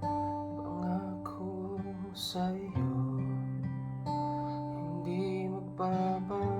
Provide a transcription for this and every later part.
Pangako sa'yo Hindi magbabago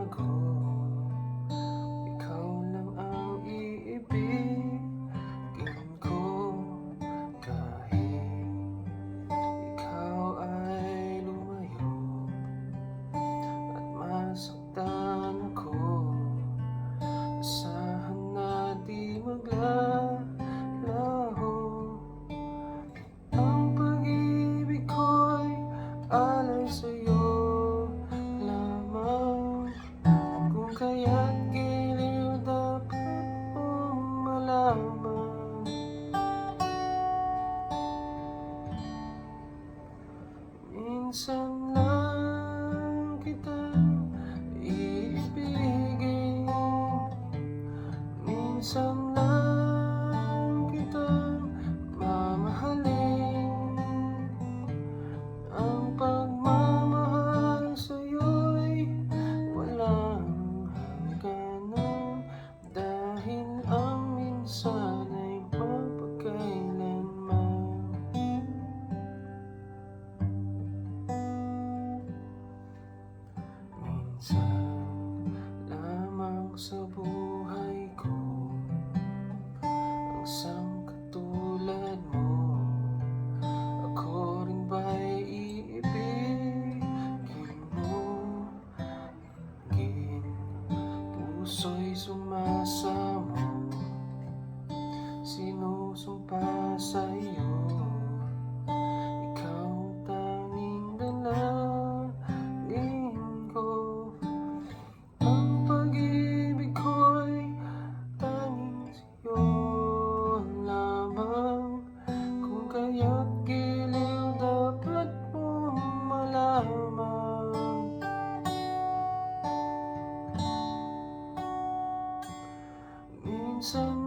minsan lang kitang iibigin, minsan minsan lamang sa buhay ko. Ang isang katulad mo ako rin ba'y iibigin mo? Gin puso'y sumasama some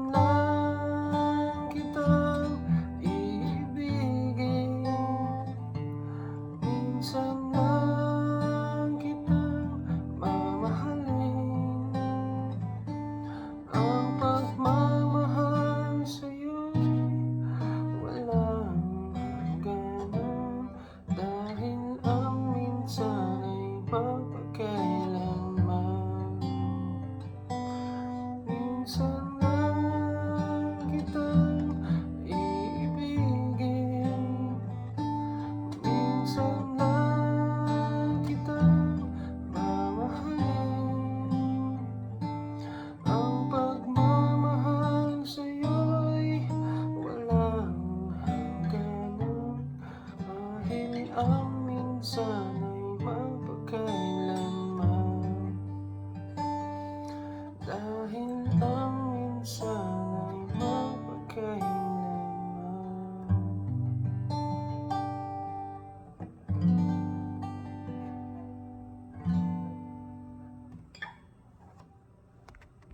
放不可以？